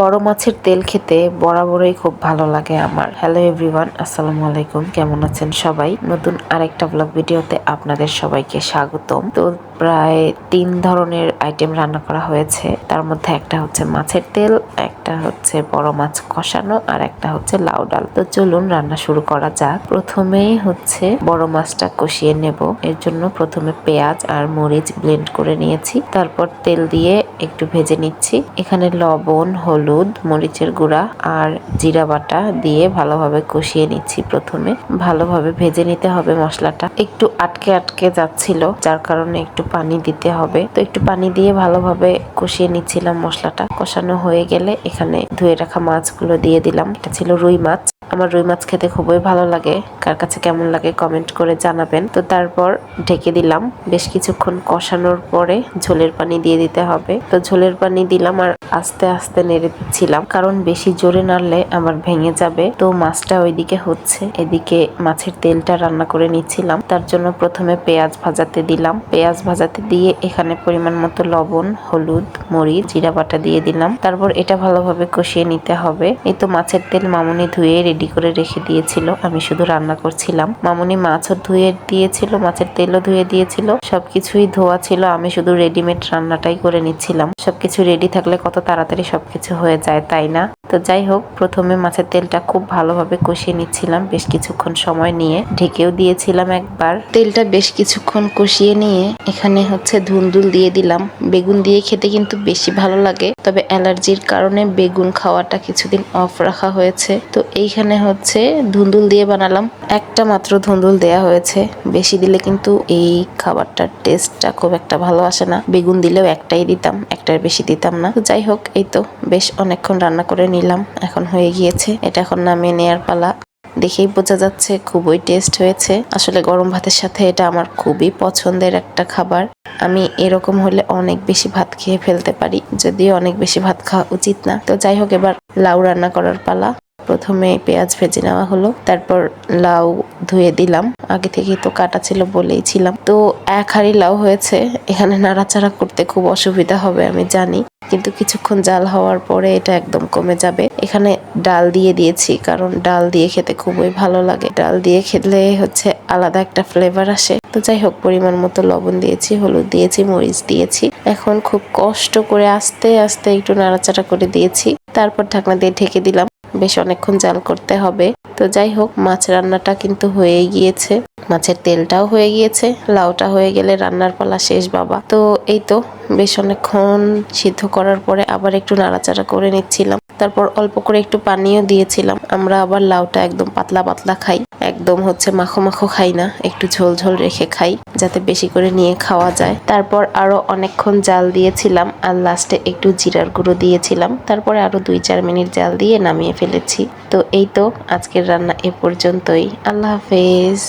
বড় মাছের তেল খেতে বরাবরই খুব ভালো লাগে আমার। হ্যালো এভরিওয়ান আসসালামু আলাইকুম। কেমন আছেন সবাই? নতুন আরেকটা ব্লগ ভিডিওতে আপনাদের সবাইকে স্বাগতম। তো প্রায় তিন ধরনের আইটেম রান্না করা হয়েছে। তার মধ্যে একটা হচ্ছে মাছের তেল, একটা হচ্ছে বড় মাছ কষানো, আর একটা হচ্ছে লাউ ডাল। তো চলুন রান্না শুরু করা যাক। প্রথমেই হচ্ছে বড় মাছটা কষিয়ে নেব। এর জন্য প্রথমে পেঁয়াজ আর মরিচ ব্লেন্ড করে নিয়েছি। তারপর তেল দিয়ে একটু ভেজে নিচ্ছি। এখানে লবণ, হলুদ, মরিচের গুঁড়া আর জিরা বাটা দিয়ে ভালোভাবে কষিয়ে নিচ্ছি প্রথমে। ভালোভাবে ভেজে নিতে হবে মশলাটা। একটু আটকে আটকে যাচ্ছিল, যার কারণে একটু পানি দিতে হবে। তো একটু পানি দিয়ে ভালোভাবে কষিয়ে নিচ্ছিলাম মশলাটা। কষানো হয়ে গেলে এখানে ধুয়ে রাখা মাছগুলো দিয়ে দিলাম। এটা ছিল রুই মাছ। আমার রুই মাছ খেতে খুবই ভালো লাগে। কার কাছে কেমন লাগে কমেন্ট করে জানাবেন। তো তারপর ঢেকে দিলাম। বেশ কিছুক্ষণ কষানোর পরে ঝোলের পানি দিয়ে দিতে হবে। তো ঝোলের পানি দিলাম আর আস্তে আস্তে নেড়ে দিচ্ছিলাম। কারণ বেশি জোরে নাড়লে আমার ভেঙে যাবে। তো মাছটা ওইদিকে হচ্ছে। এদিকে মাছের তেলটা রান্না করে নিচ্ছিলাম। তার জন্য প্রথমে পেঁয়াজ ভাজাতে দিলাম। পেঁয়াজ ভাজাতে দিয়ে এখানে পরিমাণ মতো লবণ, হলুদ, মরিচ, জিরা বাটা দিয়ে দিলাম। তারপর এটা ভালোভাবে কষিয়ে নিতে হবে। এই তো মাছের তেল মামুনি ধুয়ে রেডি করে রেখে দিয়েছিল। আমি শুধু রান্না করছিলাম। মামুনি মাছও ধুয়ে দিয়েছিল, মাছের তেলও ধুয়ে দিয়েছিল। সবকিছুই ধোয়া ছিল। আমি শুধু রেডিমেড রান্নাটাই করে নিচ্ছিলাম। সবকিছু রেডি থাকলে কত তাড়াতাড়ি সবকিছু হয়ে যায়, তাই না? তো যাই হোক, প্রথমে মাছের তেলটা খুব ভালোভাবে কষিয়ে নিচ্ছিলাম বেশ কিছুক্ষণ সময় নিয়ে। ঢেকেও দিয়েছিলাম একবার। তেলটা বেশ কিছুক্ষণ কষিয়ে নিয়ে এখানে হচ্ছে ধুন্দুল দিয়ে দিলাম। বেগুন দিয়ে খেতে কিন্তু বেশি ভালো লাগে। তবে অ্যালার্জির কারণে বেগুন খাওয়াটা কিছুদিন অফ রাখা হয়েছে। তো এইখানে হচ্ছে ধুন্দুল দিয়ে বানালাম। একটা মাত্র ধুন্দুল দেয়া হয়েছে। বেশি দিলে কিন্তু এই খাবারটার টেস্টটা খুব একটা ভালো আসে না। বেগুন দিলেও একটাই দিতাম, একটার বেশি দিতাম না। যাই হোক, এই তো বেশ অনেকক্ষণ রান্না করে নিলাম। এখন হয়ে গিয়েছে। এটা এখন নামিয়ে নেয়ার পালা। দেখেই বোঝা যাচ্ছে খুবই টেস্ট হয়েছে। আসলে গরম ভাতের সাথে এটা আমার খুবই পছন্দের একটা খাবার। আমি এরকম হলে অনেক বেশি ভাত খেয়ে ফেলতে পারি, যদিও অনেক বেশি ভাত খাওয়া উচিত না। তো যাই হোক, এবার লাউ রান্না করার পালা। প্রথমে পেঁয়াজ ভেজে নেওয়া হলো, তারপর লাউ ধুয়ে দিলাম। আগে থেকেই তো কাটা ছিল বলেই ছিলাম। তো এক হাঁড়ি লাউ হয়েছে, এখানে নাড়াচাড়া করতে খুব অসুবিধা হবে, আমি জানি। কিন্তু কিছুক্ষণ জাল হওয়ার পরে এটা একদম কমে যাবে। এখানে ডাল দিয়ে দিয়েছি, কারণ ডাল দিয়ে খেতে খুবই ভালো লাগে। ডাল দিয়ে খেলে হচ্ছে আলাদা একটা ফ্লেভার আসে। তো যাই হোক, পরিমাণ মতো লবণ দিয়েছি, হলুদ দিয়েছি, মরিচ দিয়েছি। এখন খুব কষ্ট করে আস্তে আস্তে একটু নাড়াচাড়া করে দিয়েছি। তারপর ঢাকনা দিয়ে ঢেকে দিলাম। বেশ অনেকক্ষণ জাল করতে হবে। তো যাই হোক, মাছ রান্নাটা কিন্তু হয়ে গিয়েছে। মাছের তেলটাও হয়ে গিয়েছে। লাউটা হয়ে গেলে রান্নার পালা শেষ, বাবা। তো এই তো, বেশ অনেকক্ষণ সিদ্ধ করার পরে আবার একটু নাড়াচাড়া করে নিচ্ছিলাম। তারপর অল্প করে একটু পানিও দিয়েছিলাম। আমরা আবার লাউটা একদম পাতলা পাতলা খাই। একদম হচ্ছে মাখো মাখো খাই না, একটু ঝোল ঝোল রেখে খাই, যাতে বেশি করে নিয়ে খাওয়া যায়। তারপর আরও অনেকক্ষণ জাল দিয়েছিলাম আর লাস্টে একটু জিরার গুঁড়ো দিয়েছিলাম। তারপরে আরও দুই চার মিনিট জাল দিয়ে নামিয়ে ফেলেছি। তো এই তো আজকের রান্না এ পর্যন্তই। আল্লাহ হাফেজ।